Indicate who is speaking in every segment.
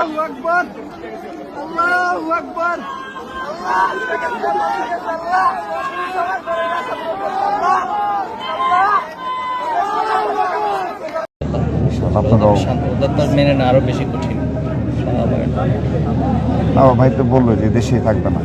Speaker 1: আল্লাহু আকবার আল্লাহু আকবার।
Speaker 2: মেনে না আরও বেশি কঠিন।
Speaker 3: না ভাই তো বলল যে দেশে থাকবে না।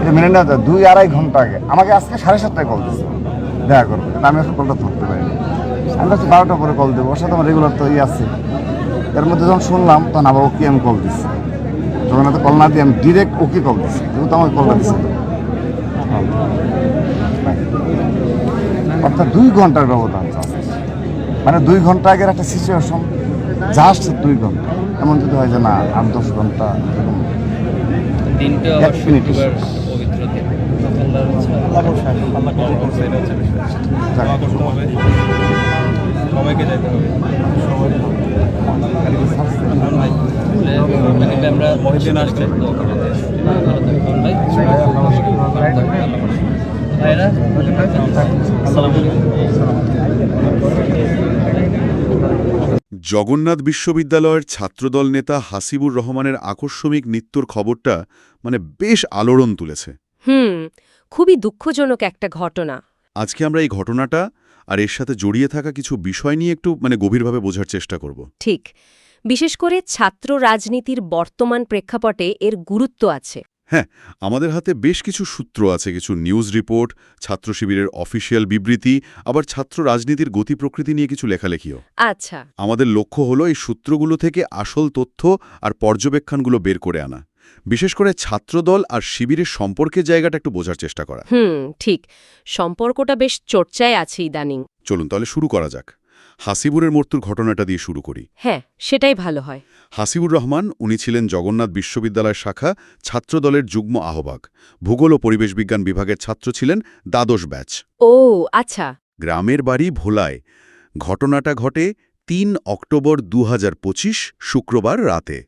Speaker 3: এটা মেনে নেওয়া যায় দুই আড়াই ঘণ্টা আগে। আমাকে আজকে সাড়ে সাতটায় কল দিচ্ছে দেখা করব। আমি এখন কলটা ধরতে পারিনি। আমি ভাবছি বারোটা পরে কল দেবো। ওর সাথে আমার রেগুলার তো ইয়ে আছে। এর মধ্যে যখন শুনলাম তখন আবার ওকে আমি কল দিচ্ছি যখন এত কল না দিয়ে আমি ডিরেক্ট ওকে কল দিচ্ছি যেহেতু আমাকে কলটা দিচ্ছে অর্থাৎ দুই ঘণ্টার ব্যবধান মানে দুই ঘণ্টা আগের একটা সিচুয়েশন জাস্ট দুই ঘণ্টা। এমন যদি হয় যে না আট দশ
Speaker 2: ঘণ্টা
Speaker 3: এক মিনিট।
Speaker 2: শুক্রবার পবিত্র
Speaker 4: সবাইকে যেতে হবে।
Speaker 2: মানে আমরা
Speaker 4: মহিদিন আসলে
Speaker 5: জগন্নাথ বিশ্ববিদ্যালয়ের ছাত্রদল নেতা হাসিবুর রহমানের আকস্মিক মৃত্যুর খবরটা মানে বেশ আলোড়ন তুলেছে।
Speaker 6: হুম খুবই দুঃখজনক একটা ঘটনা।
Speaker 5: আজকে আমরা এই ঘটনাটা আর এর সাথে জড়িয়ে থাকা কিছু বিষয় নিয়ে একটু মানে গভীরভাবে বোঝার চেষ্টা করব।
Speaker 6: ঠিক। বিশেষ করে ছাত্র রাজনীতির বর্তমান প্রেক্ষাপটে এর গুরুত্ব আছে।
Speaker 5: হ্যাঁ আমাদের হাতে বেশ কিছু সূত্র আছে কিছু নিউজ রিপোর্ট ছাত্র শিবিরের অফিসিয়াল বিবৃতি আবার ছাত্র রাজনীতির গতি প্রকৃতি নিয়ে কিছু লেখালেখিও।
Speaker 6: আচ্ছা।
Speaker 5: আমাদের লক্ষ্য হলো এই সূত্রগুলো থেকে আসল তথ্য আর পর্যবেক্ষণগুলো বের করে আনা। বিশেষ করে ছাত্রদল আর শিবিরের সম্পর্কের জায়গাটা একটু বোঝার চেষ্টা করা।
Speaker 6: হুম ঠিক। সম্পর্কটা বেশ চর্চায় আছে ইদানিং।
Speaker 5: চলুন তাহলে শুরু করা যাক। হাসিবুরের মৃত্যুর ঘটনাটা দিয়ে শুরু করি।
Speaker 6: হ্যাঁ সেটাই ভালো হয়।
Speaker 5: হাসিবুর রহমান উনি ছিলেন জগন্নাথ বিশ্ববিদ্যালয়ের শাখা ছাত্রদলের যুগ্ম আহ্বায়ক। ভূগোল ও পরিবেশ বিজ্ঞান বিভাগের ছাত্র ছিলেন দ্বাদশ ব্যাচ।
Speaker 6: ও আচ্ছা।
Speaker 5: গ্রামের বাড়ি ভোলায়। ঘটনাটা ঘটে তিন অক্টোবর দু হাজার পঁচিশ শুক্রবার রাতে।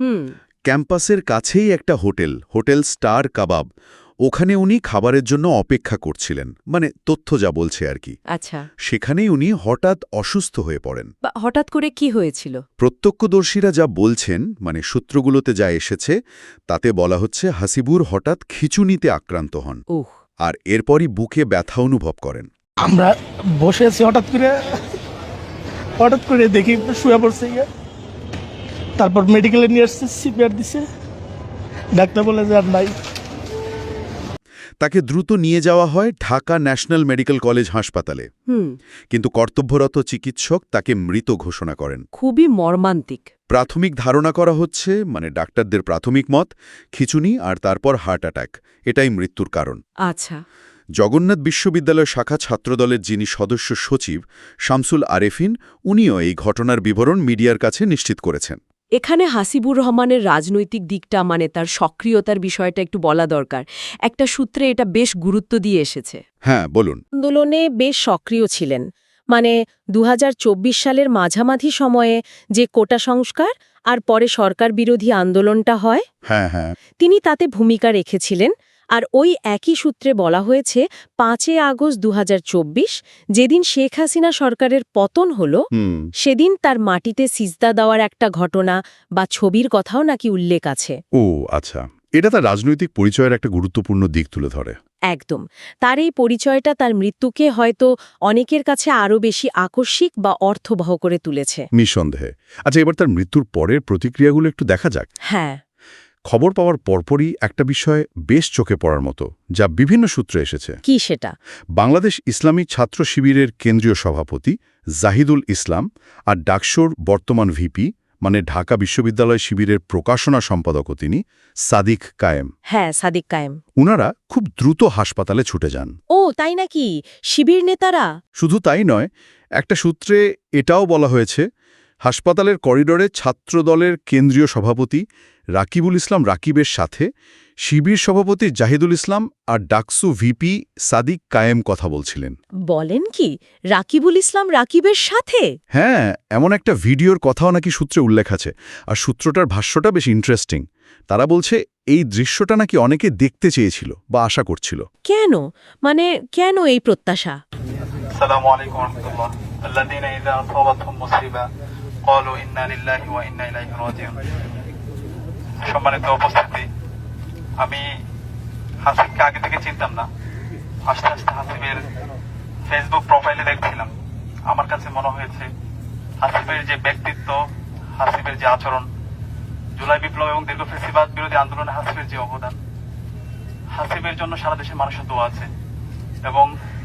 Speaker 6: হুম
Speaker 5: ক্যাম্পাসের কাছেই একটা হোটেল হোটেল স্টার কাবাব। ওখানে উনি খাবারের জন্য অপেক্ষা করছিলেন। মানে তথ্য যা বলছে আর কি।
Speaker 6: আচ্ছা।
Speaker 5: সেখানেই উনি হঠাৎ অসুস্থ হয়ে পড়েন।
Speaker 6: হঠাৎ করে কি হয়েছিল?
Speaker 5: প্রত্যক্ষদর্শীরা যা বলছেন মানে সূত্রগুলোতে যা এসেছে তাতে বলা হচ্ছে হাসিবুর হঠাৎ খিচুনিতে আক্রান্ত হন।
Speaker 6: উহ।
Speaker 5: আর এরপরই বুকে ব্যথা অনুভব করেন।
Speaker 1: আমরা বসে আছি হঠাৎ করে। হঠাৎ করে দেখি শুয়ে পড়ছে তারপর মেডিকেলে নিয়ে আসছে সিপিআর দিছে। ডাক্তার বলে যে আর নাই।
Speaker 5: তাকে দ্রুত নিয়ে যাওয়া হয় ঢাকা ন্যাশনাল মেডিকেল কলেজ হাসপাতালে। কিন্তু কর্তব্যরত চিকিৎসক তাকে মৃত ঘোষণা করেন।
Speaker 6: খুবই মর্মান্তিক।
Speaker 5: প্রাথমিক ধারণা করা হচ্ছে মানে ডাক্তারদের প্রাথমিক মত খিচুনি আর তারপর হার্ট অ্যাটাক এটাই মৃত্যুর কারণ।
Speaker 6: আচ্ছা।
Speaker 5: জগন্নাথ বিশ্ববিদ্যালয় শাখা ছাত্রদলের যিনি সদস্য সচিব শামসুল আরেফিন উনিও এই ঘটনার বিবরণ মিডিয়ার কাছে নিশ্চিত করেছেন।
Speaker 6: এখানে হাসিবুর রহমানের রাজনৈতিক দিকটা মানে তার সক্রিয়তার বিষয়টা একটু বলা দরকার। একটা সূত্রে এটা বেশ গুরুত্ব দিয়ে এসেছে।
Speaker 5: হ্যাঁ বলুন।
Speaker 6: আন্দোলনে বেশ সক্রিয় ছিলেন। মানে দু হাজার চব্বিশ সালের মাঝামাঝি সময়ে যে কোটা সংস্কার আর পরে সরকার বিরোধী আন্দোলনটা হয়
Speaker 5: হ্যাঁ হ্যাঁ।
Speaker 6: তিনি তাতে ভূমিকা রেখেছিলেন। আর ওই একই সূত্রে বলা হয়েছে পাঁচই আগস্ট দুহাজার চব্বিশ যেদিন শেখ হাসিনা সরকারের পতন হল সেদিন তার মাটিতে সিজদা দেওয়ার একটা ঘটনা বা ছবির কথাও নাকি উল্লেখ আছে।
Speaker 5: ও আচ্ছা। এটা তার রাজনৈতিক পরিচয়ের একটা গুরুত্বপূর্ণ দিক তুলে ধরে।
Speaker 6: একদম। তার এই পরিচয়টা তার মৃত্যুকে হয়তো অনেকের কাছে আরও বেশি আকস্মিক বা অর্থবহ করে তুলেছে।
Speaker 5: নিঃসন্দেহে। আচ্ছা এবার তার মৃত্যুর পরের প্রতিক্রিয়াগুলো একটু দেখা যাক।
Speaker 6: হ্যাঁ।
Speaker 5: খবর পাওয়ার পরপরই একটা বিষয় বেশ চোখে পড়ার মতো যা বিভিন্ন সূত্রে এসেছে।
Speaker 6: কি সেটা?
Speaker 5: বাংলাদেশ ইসলামী ছাত্র শিবিরের কেন্দ্রীয় সভাপতি জাহিদুল ইসলাম আর ডাকসোর বর্তমান ভিপি মানে ঢাকা বিশ্ববিদ্যালয় শিবিরের প্রকাশনা সম্পাদকও তিনি সাদিক কায়েম।
Speaker 6: হ্যাঁ সাদিক কায়েম।
Speaker 5: উনারা খুব দ্রুত হাসপাতালে ছুটে যান।
Speaker 6: ও তাই নাকি? শিবির নেতারা?
Speaker 5: শুধু তাই নয় একটা সূত্রে এটাও বলা হয়েছে হাসপাতালের করিডোরে ছাত্রদলের কেন্দ্রীয় সভাপতি রাকিবুল ইসলাম রাকিবের সাথে শিবির সভাপতি জাহিদুল ইসলাম আর ডাকসু ভিপি সাদিক কায়েম কথা বলছিলেন।
Speaker 6: বলেন কি রাকিবুল ইসলাম রাকিবের সাথে?
Speaker 5: হ্যাঁ এমন একটা ভিডিওর কথাও নাকি সূত্রে উল্লেখ আছে আর সূত্রটার ভাষ্যটা বেশ ইন্টারেস্টিং তারা বলছে এই দৃশ্যটা নাকি অনেকে দেখতে চেয়েছিল বা আশা করছিল।
Speaker 6: কেন? মানে কেন এই প্রত্যাশা?
Speaker 4: আসসালামু আলাইকুম ওয়া সম্মানিত উপস্থিতি, আমি হাসিবকে আগে থেকে চিনতাম না। আস্তে আস্তে হাসিবের ফেসবুক প্রোফাইলে দেখছিলাম। আমার কাছে মনে হয়েছে হাসিবের যে ব্যক্তিত্ব হাসিবের যে আচরণ, জুলাই বিপ্লব এবং দীর্ঘ ফেসিবাদ বিরোধী আন্দোলনে হাসিবের যে অবদান হাসিবের জন্য সারা দেশের মানুষের দোয়া আছে এবং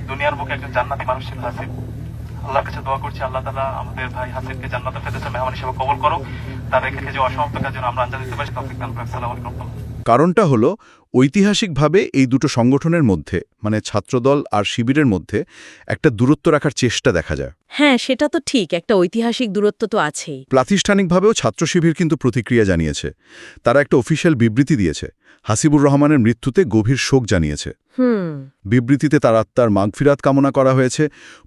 Speaker 4: দুনিয়ার বুকে একজন জান্নাতি মানুষ ছিল হাসিব আল্লাহর কাছে দোয়া করছি, আল্লাহ তালা আমাদের ভাই হাসিনকে জান্নাতে ফেদেছে মেহমান হিসেবে কবল করো তার রেখে যে অসমাপ্ত কাজ আমরা আঞ্জা দিতে পারি। তফিক দান আলাইকুম।
Speaker 5: কারণটা হলো ঐতিহাসিকভাবে এই দুটো সংগঠনের মধ্যে মানে ছাত্রদল আর শিবিরের মধ্যে একটা দূরত্ব রাখার চেষ্টা দেখা যায়।
Speaker 6: হ্যাঁ সেটা তো ঠিক একটা ঐতিহাসিক দূরত্ব তো আছেই।
Speaker 5: প্রাতিষ্ঠানিকভাবেও ছাত্র শিবির কিন্তু প্রতিক্রিয়া জানিয়েছে। তারা একটা অফিসিয়াল বিবৃতি দিয়েছে। হাসিবুর রহমানের মৃত্যুতে গভীর শোক জানিয়েছে। বিবৃতিতে তার আত্মার মাগফিরাত কামনা করা হয়েছে।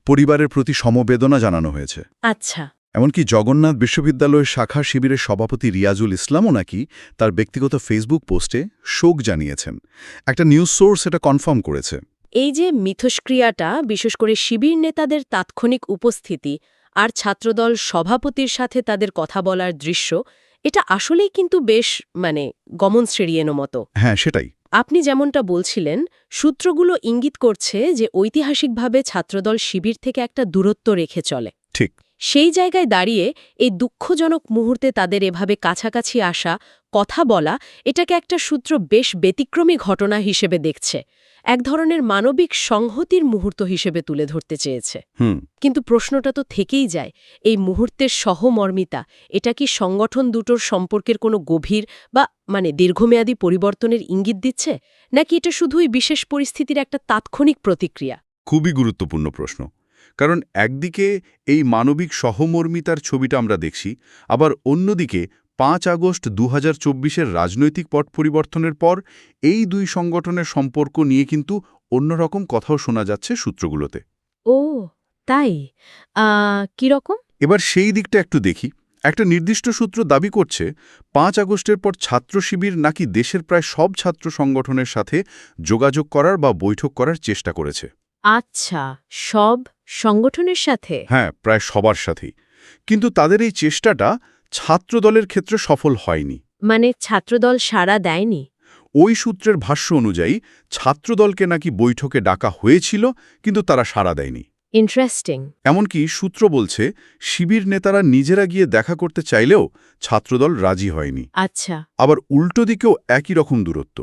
Speaker 5: পরিবারের প্রতি সমবেদনা জানানো হয়েছে।
Speaker 6: আচ্ছা।
Speaker 5: এমনকি জগন্নাথ বিশ্ববিদ্যালয়ের শাখা শিবিরের সভাপতি রিয়াজুল ইসলামও নাকি তার ব্যক্তিগত ফেসবুক পোস্টে শোক জানিয়েছেন। একটা নিউজ সোর্স এটা কনফার্ম করেছে।
Speaker 6: এই যে মিথস্ক্রিয়াটা বিশেষ করে শিবির নেতাদের তাৎক্ষণিক উপস্থিতি আর ছাত্রদল সভাপতির সাথে তাদের কথা বলার দৃশ্য এটা আসলেই কিন্তু বেশ মানে গমন শ্রেড়িয়েনো মতো।
Speaker 5: হ্যাঁ সেটাই।
Speaker 6: আপনি যেমনটা বলছিলেন সূত্রগুলো ইঙ্গিত করছে যে ঐতিহাসিকভাবে ছাত্রদল শিবির থেকে একটা দূরত্ব রেখে চলে।
Speaker 5: ঠিক।
Speaker 6: সেই জায়গায় দাঁড়িয়ে এই দুঃখজনক মুহূর্তে তাদের এভাবে কাছাকাছি আসা কথা বলা এটাকে একটা সূত্র বেশ ব্যতিক্রমী ঘটনা হিসেবে দেখছে। এক ধরনের মানবিক সংহতির মুহূর্ত হিসেবে তুলে ধরতে চেয়েছে। কিন্তু প্রশ্নটা তো থেকেই যায় এই মুহূর্তের সহমর্মিতা এটা কি সংগঠন দুটোর সম্পর্কের কোনো গভীর বা মানে দীর্ঘমেয়াদী পরিবর্তনের ইঙ্গিত দিচ্ছে? নাকি এটা শুধুই বিশেষ পরিস্থিতির একটা তাৎক্ষণিক প্রতিক্রিয়া?
Speaker 5: খুবই গুরুত্বপূর্ণ প্রশ্ন। কারণ একদিকে এই মানবিক সহমর্মিতার ছবিটা আমরা দেখছি আবার অন্যদিকে পাঁচ আগস্ট দু হাজার রাজনৈতিক পট পরিবর্তনের পর এই দুই সংগঠনের সম্পর্ক নিয়ে কিন্তু অন্যরকম কথাও শোনা যাচ্ছে সূত্রগুলোতে।
Speaker 6: ও তাই? কীরকম
Speaker 5: এবার সেই দিকটা একটু দেখি। একটা নির্দিষ্ট সূত্র দাবি করছে পাঁচ আগস্টের পর ছাত্র শিবির নাকি দেশের প্রায় সব ছাত্র সংগঠনের সাথে যোগাযোগ করার বা বৈঠক করার চেষ্টা করেছে।
Speaker 6: আচ্ছা সব সংগঠনের সাথে?
Speaker 5: হ্যাঁ প্রায় সবার সাথেই। কিন্তু তাদের এই চেষ্টাটা ছাত্রদলের ক্ষেত্রে সফল হয়নি।
Speaker 6: মানে ছাত্রদল সাড়া দেয়নি?
Speaker 5: ওই সূত্রের ভাষ্য অনুযায়ী ছাত্রদলকে নাকি বৈঠকে ডাকা হয়েছিল কিন্তু তারা সাড়া দেয়নি।
Speaker 6: ইন্টারেস্টিং
Speaker 5: এমনকি সূত্র বলছে শিবির নেতারা নিজেরা গিয়ে দেখা করতে চাইলেও ছাত্রদল রাজি হয়নি।
Speaker 6: আচ্ছা।
Speaker 5: আবার উল্টো দিকেও একই রকম দূরত্ব।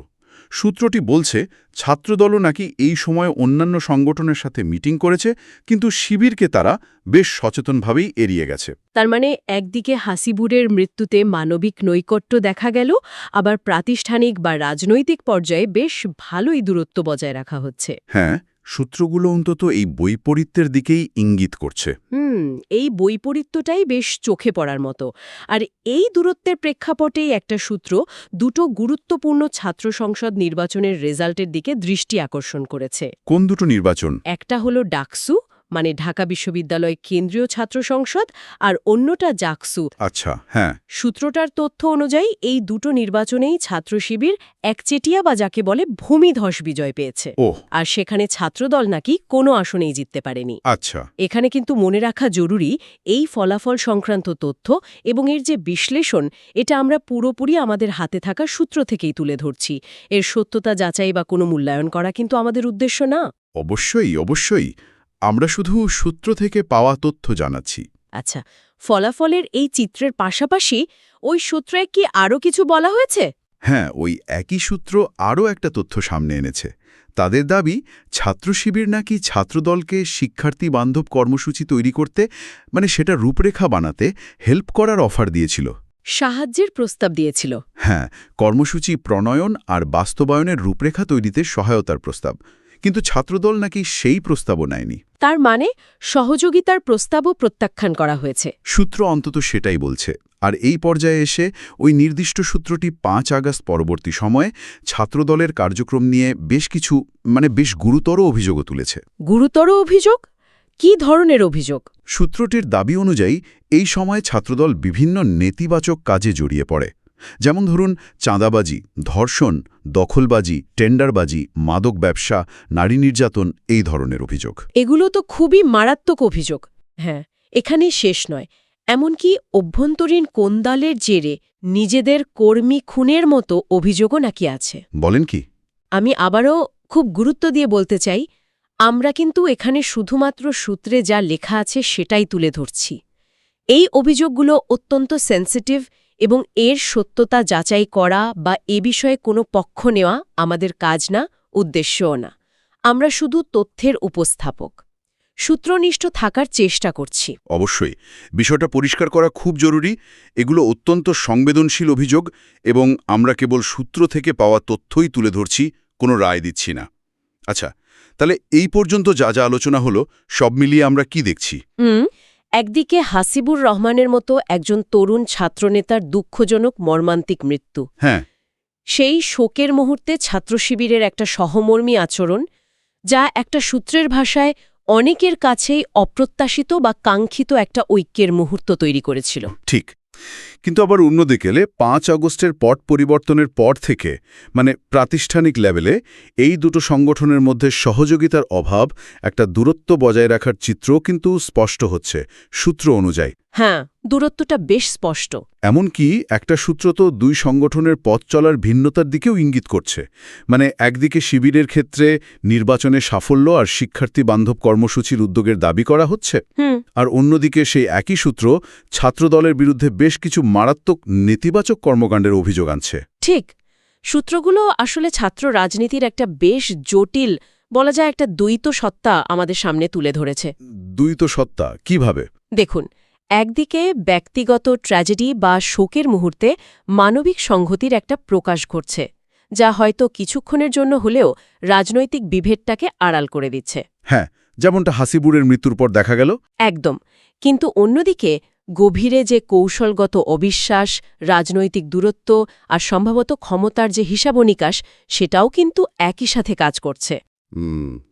Speaker 5: সূত্রটি বলছে ছাত্রদলও নাকি এই সময় অন্যান্য সংগঠনের সাথে মিটিং করেছে কিন্তু শিবিরকে তারা বেশ সচেতনভাবেই এড়িয়ে গেছে।
Speaker 6: তার মানে একদিকে হাসিবুরের মৃত্যুতে মানবিক নৈকট্য দেখা গেল আবার প্রাতিষ্ঠানিক বা রাজনৈতিক পর্যায়ে বেশ ভালোই দূরত্ব বজায় রাখা হচ্ছে।
Speaker 5: হ্যাঁ সূত্রগুলো অন্তত এই বৈপরীত্যের দিকেই ইঙ্গিত করছে।
Speaker 6: হুম এই বৈপরীত্যটাই বেশ চোখে পড়ার মতো। আর এই দূরত্বের প্রেক্ষাপটেই একটা সূত্র দুটো গুরুত্বপূর্ণ ছাত্র সংসদ নির্বাচনের রেজাল্টের দিকে দৃষ্টি আকর্ষণ করেছে।
Speaker 5: কোন দুটো নির্বাচন?
Speaker 6: একটা হলো ডাকসু মানে ঢাকা বিশ্ববিদ্যালয় কেন্দ্রীয় ছাত্র সংসদ আর অন্যটা জাকসু।
Speaker 5: আচ্ছা হ্যাঁ।
Speaker 6: সূত্রটার তথ্য অনুযায়ী এই দুটো নির্বাচনেই ছাত্র শিবির একচেটিয়া বা যাকে বলে ভূমিধস বিজয় পেয়েছে। আর সেখানে ছাত্রদল নাকি কোনো আসনেই জিততে পারেনি।
Speaker 5: আচ্ছা।
Speaker 6: এখানে কিন্তু মনে রাখা জরুরি এই ফলাফল সংক্রান্ত তথ্য এবং এর যে বিশ্লেষণ এটা আমরা পুরোপুরি আমাদের হাতে থাকা সূত্র থেকেই তুলে ধরছি। এর সত্যতা যাচাই বা কোনো মূল্যায়ন করা কিন্তু আমাদের উদ্দেশ্য না।
Speaker 5: অবশ্যই অবশ্যই। আমরা শুধু সূত্র থেকে পাওয়া তথ্য জানাচ্ছি।
Speaker 6: আচ্ছা ফলাফলের এই চিত্রের পাশাপাশি ওই সূত্রে কি আরও কিছু বলা হয়েছে?
Speaker 5: হ্যাঁ ওই একই সূত্র আরও একটা তথ্য সামনে এনেছে। তাদের দাবি ছাত্র শিবির নাকি ছাত্রদলকে শিক্ষার্থী বান্ধব কর্মসূচি তৈরি করতে মানে সেটা রূপরেখা বানাতে হেল্প করার অফার দিয়েছিল।
Speaker 6: সাহায্যের প্রস্তাব দিয়েছিল।
Speaker 5: হ্যাঁ কর্মসূচি প্রণয়ন আর বাস্তবায়নের রূপরেখা তৈরিতে সহায়তার প্রস্তাব। কিন্তু ছাত্রদল নাকি সেই প্রস্তাবও নেয়নি।
Speaker 6: তার মানে সহযোগিতার প্রস্তাবও প্রত্যাখ্যান করা হয়েছে।
Speaker 5: সূত্র অন্তত সেটাই বলছে। আর এই পর্যায়ে এসে ওই নির্দিষ্ট সূত্রটি পাঁচ আগস্ট পরবর্তী সময়ে ছাত্রদলের কার্যক্রম নিয়ে বেশ কিছু মানে বেশ গুরুতর অভিযোগও তুলেছে।
Speaker 6: গুরুতর অভিযোগ? কি ধরনের অভিযোগ?
Speaker 5: সূত্রটির দাবি অনুযায়ী এই সময় ছাত্রদল বিভিন্ন নেতিবাচক কাজে জড়িয়ে পড়ে। যেমন ধরুন চাঁদাবাজি ধর্ষণ দখলবাজি টেন্ডারবাজি মাদক ব্যবসা নারী নির্যাতন এই ধরনের অভিযোগ।
Speaker 6: এগুলো তো খুবই মারাত্মক অভিযোগ। হ্যাঁ এখানেই শেষ নয়। এমনকি অভ্যন্তরীণ কোন্দালের জেরে নিজেদের কর্মী খুনের মতো অভিযোগও নাকি আছে।
Speaker 5: বলেন কি?
Speaker 6: আমি আবারও খুব গুরুত্ব দিয়ে বলতে চাই আমরা কিন্তু এখানে শুধুমাত্র সূত্রে যা লেখা আছে সেটাই তুলে ধরছি। এই অভিযোগগুলো অত্যন্ত সেন্সিটিভ এবং এর সত্যতা যাচাই করা বা এ বিষয়ে কোনো পক্ষ নেওয়া আমাদের কাজ না উদ্দেশ্যও না। আমরা শুধু তথ্যের উপস্থাপক। সূত্রনিষ্ঠ থাকার চেষ্টা করছি।
Speaker 5: অবশ্যই বিষয়টা পরিষ্কার করা খুব জরুরি। এগুলো অত্যন্ত সংবেদনশীল অভিযোগ এবং আমরা কেবল সূত্র থেকে পাওয়া তথ্যই তুলে ধরছি কোনো রায় দিচ্ছি না। আচ্ছা তাহলে এই পর্যন্ত যা যা আলোচনা হলো সব মিলিয়ে আমরা কি দেখছি?
Speaker 6: হুম একদিকে হাসিবুর রহমানের মতো একজন তরুণ ছাত্রনেতার দুঃখজনক মর্মান্তিক মৃত্যু।
Speaker 5: হ্যাঁ।
Speaker 6: সেই শোকের মুহূর্তে ছাত্রশিবিরের একটা সহমর্মী আচরণ যা একটা সূত্রের ভাষায় অনেকের কাছেই অপ্রত্যাশিত বা কাঙ্ক্ষিত একটা ঐক্যের মুহূর্ত তৈরি করেছিল।
Speaker 5: ঠিক। কিন্তু আবার অন্যদিকে পাঁচ আগস্টের পট পরিবর্তনের পর থেকে মানে প্রাতিষ্ঠানিক লেভেলে, এই দুটো সংগঠনের মধ্যে সহযোগিতার অভাব, একটা দূরত্ব বজায় রাখার চিত্র কিন্তু স্পষ্ট হচ্ছে, সূত্র অনুযায়ী।
Speaker 6: হ্যাঁ দূরত্বটা বেশ স্পষ্ট।
Speaker 5: এমনকি একটা সূত্র তো দুই সংগঠনের পথ চলার ভিন্নতার দিকেও ইঙ্গিত করছে। মানে একদিকে শিবিরের ক্ষেত্রে নির্বাচনে সাফল্য আর শিক্ষার্থী বান্ধব কর্মসূচির উদ্যোগের দাবি করা হচ্ছে। আর অন্যদিকে সেই একই সূত্র ছাত্রদলের বিরুদ্ধে বেশ কিছু মারাত্মক নেতিবাচক কর্মকাণ্ডের অভিযোগ আনছে।
Speaker 6: ঠিক। সূত্রগুলো আসলে ছাত্র রাজনীতির একটা বেশ জটিল বলা যায় একটা দ্বৈত সত্তা আমাদের সামনে তুলে ধরেছে।
Speaker 5: দ্বৈত সত্তা কীভাবে?
Speaker 6: দেখুন একদিকে ব্যক্তিগত ট্র্যাজেডি বা শোকের মুহূর্তে মানবিক সংহতির একটা প্রকাশ ঘটছে যা হয়তো কিছুক্ষণের জন্য হলেও রাজনৈতিক বিভেদটাকে আড়াল করে দিচ্ছে।
Speaker 5: হ্যাঁ যেমনটা হাসিবুরের মৃত্যুর পর দেখা গেল।
Speaker 6: একদম কিন্তু অন্যদিকে গভীরে যে কৌশলগত অবিশ্বাস রাজনৈতিক দূরত্ব আর সম্ভবত ক্ষমতার যে হিসাবনিকাশ সেটাও কিন্তু একই সাথে কাজ করছে।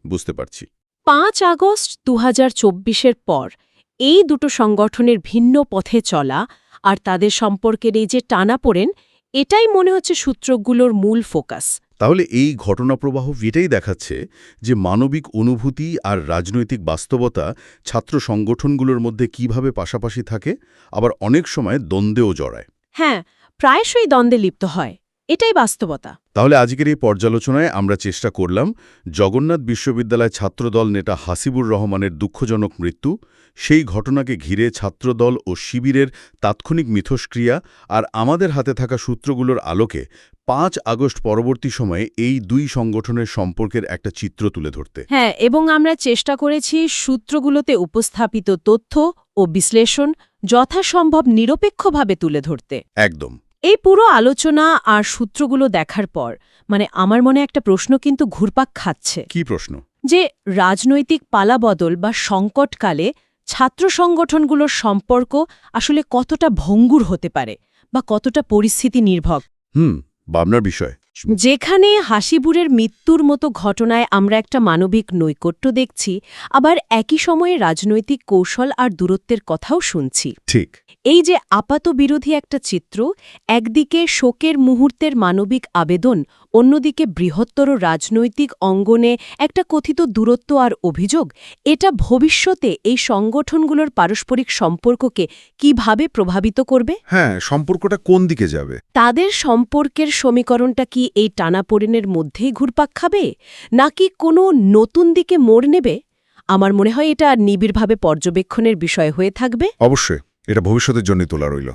Speaker 5: বুঝতে পারছি।
Speaker 6: পাঁচ আগস্ট দু হাজার পর এই দুটো সংগঠনের ভিন্ন পথে চলা আর তাদের সম্পর্কের এই যে টানাপোড়েন এটাই মনে হচ্ছে সূত্রগুলোর মূল ফোকাস।
Speaker 5: তাহলে এই ঘটনাপ্রবাহ এটাই দেখাচ্ছে যে মানবিক অনুভূতি আর রাজনৈতিক বাস্তবতা ছাত্র সংগঠনগুলোর মধ্যে কীভাবে পাশাপাশি থাকে আবার অনেক সময় দ্বন্দ্বেও জড়ায়।
Speaker 6: হ্যাঁ প্রায়শই দ্বন্দ্বে লিপ্ত হয়। এটাই বাস্তবতা।
Speaker 5: তাহলে আজকের এই পর্যালোচনায় আমরা চেষ্টা করলাম জগন্নাথ বিশ্ববিদ্যালয় ছাত্রদল নেতা হাসিবুর রহমানের দুঃখজনক মৃত্যু সেই ঘটনাকে ঘিরে ছাত্রদল ও শিবিরের তাৎক্ষণিক মিথস্ক্রিয়া আর আমাদের হাতে থাকা সূত্রগুলোর আলোকে পাঁচ আগস্ট পরবর্তী সময়ে এই দুই সংগঠনের সম্পর্কের একটা চিত্র তুলে ধরতে।
Speaker 6: হ্যাঁ এবং আমরা চেষ্টা করেছি সূত্রগুলোতে উপস্থাপিত তথ্য ও বিশ্লেষণ যথাসম্ভব নিরপেক্ষভাবে তুলে ধরতে।
Speaker 5: একদম।
Speaker 6: এই পুরো আলোচনা আর সূত্রগুলো দেখার পর মানে আমার মনে একটা প্রশ্ন কিন্তু ঘুরপাক খাচ্ছে।
Speaker 5: কি প্রশ্ন?
Speaker 6: যে রাজনৈতিক পালাবদল বা সংকটকালে ছাত্র সংগঠনগুলোর সম্পর্ক আসলে কতটা ভঙ্গুর হতে পারে বা কতটা পরিস্থিতি নির্ভর?
Speaker 5: হুম ভাবনার বিষয়।
Speaker 6: যেখানে হাসিবুরের মৃত্যুর মতো ঘটনায় আমরা একটা মানবিক নৈকট্য দেখছি আবার একই সময়ে রাজনৈতিক কৌশল আর দূরত্বের কথাও শুনছি।
Speaker 5: ঠিক।
Speaker 6: এই যে আপাত বিরোধী একটা চিত্র একদিকে শোকের মুহূর্তের মানবিক আবেদন অন্যদিকে বৃহত্তর রাজনৈতিক অঙ্গনে একটা কথিত দূরত্ব আর অভিযোগ এটা ভবিষ্যতে এই সংগঠনগুলোর পারস্পরিক সম্পর্ককে কীভাবে প্রভাবিত করবে?
Speaker 5: হ্যাঁ সম্পর্কটা কোন দিকে যাবে?
Speaker 6: তাদের সম্পর্কের সমীকরণটা কি এই টানাপোড়েনের মধ্যেই ঘুরপাক খাবে? নাকি কোনো নতুন দিকে মোড় নেবে? আমার মনে হয় এটা নিবিড়ভাবে পর্যবেক্ষণের বিষয় হয়ে থাকবে।
Speaker 5: অবশ্যই, এটা ভবিষ্যতের জন্য তোলা রইল।